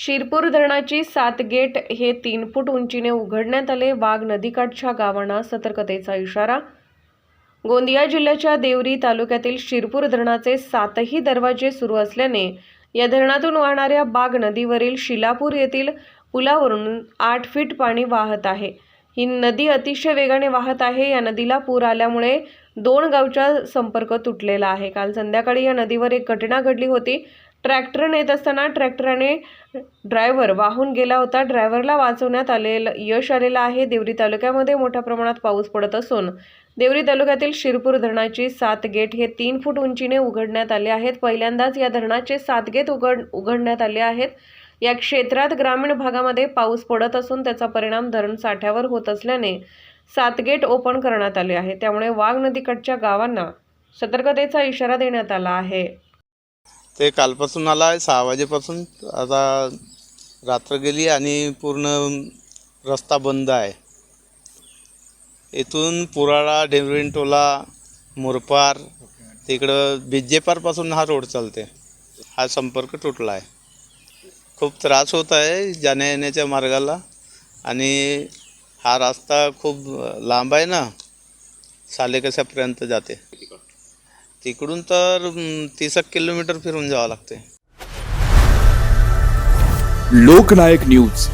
शिरपूर धरणाची सात गेट हे तीन फूट उंचीने उघडण्यात आले. वाघ नदीकाठच्या गावांना सतर्कतेचा इशारा. गोंदिया जिल्ह्याच्या देवरी तालुक्यातील शिरपूर धरणाचे सातही दरवाजे सुरू असल्याने या धरणातून वाहणाऱ्या बाग नदीवरील शिलापूर येथील पुलावरून आठ फीट पाणी वाहत आहे. ही नदी अतिशय वेगाने वाहत आहे. या नदीला पूर आल्यामुळे दोन गावचा संपर्क तुटलेला आहे. काल संध्याकाळी या नदीवर एक घटना घडली होती. ट्रॅक्टर नेत असताना ट्रॅक्टराने ड्रायव्हर वाहून गेला होता. ड्रायव्हरला वाचवण्यात आलेलं यश आलेलं आहे. देवरी तालुक्यामध्ये मोठ्या प्रमाणात पाऊस पडत असून देवरी तालुक्यातील शिरपूर धरणाची सात गेट हे तीन फूट उंचीने उघडण्यात आले आहेत. पहिल्यांदाच या धरणाचे सात गेट उघड उघडण्यात आले आहेत. या क्षेत्रात ग्रामीण भागामध्ये पाऊस पडत असून त्याचा परिणाम धरण साठ्यावर होत असल्याने सात गेट ओपन करण्यात आले आहे त्यामुळे वाघ नदीकडच्या गावांना सतर्कतेचा इशारा देण्यात आला आहे. ते कालपासून आला आहे सहा वाजेपासून. आता रात्र गेली आणि पूर्ण रस्ता बंद आहे. इथून पुराळा डेवरिनटोला मुरपार तिकडं बिज्जेपारपासून हा रोड चालते हा संपर्क तुटला आहे. खूप त्रास होत आहे जाण्या येण्याच्या मार्गाला आणि हा रस्ता खूप लांब आहे ना सालेकशापर्यंत जाते. तिकडून तर तीस एक किलोमीटर फिरून जावं लागते लोकनायक न्यूज.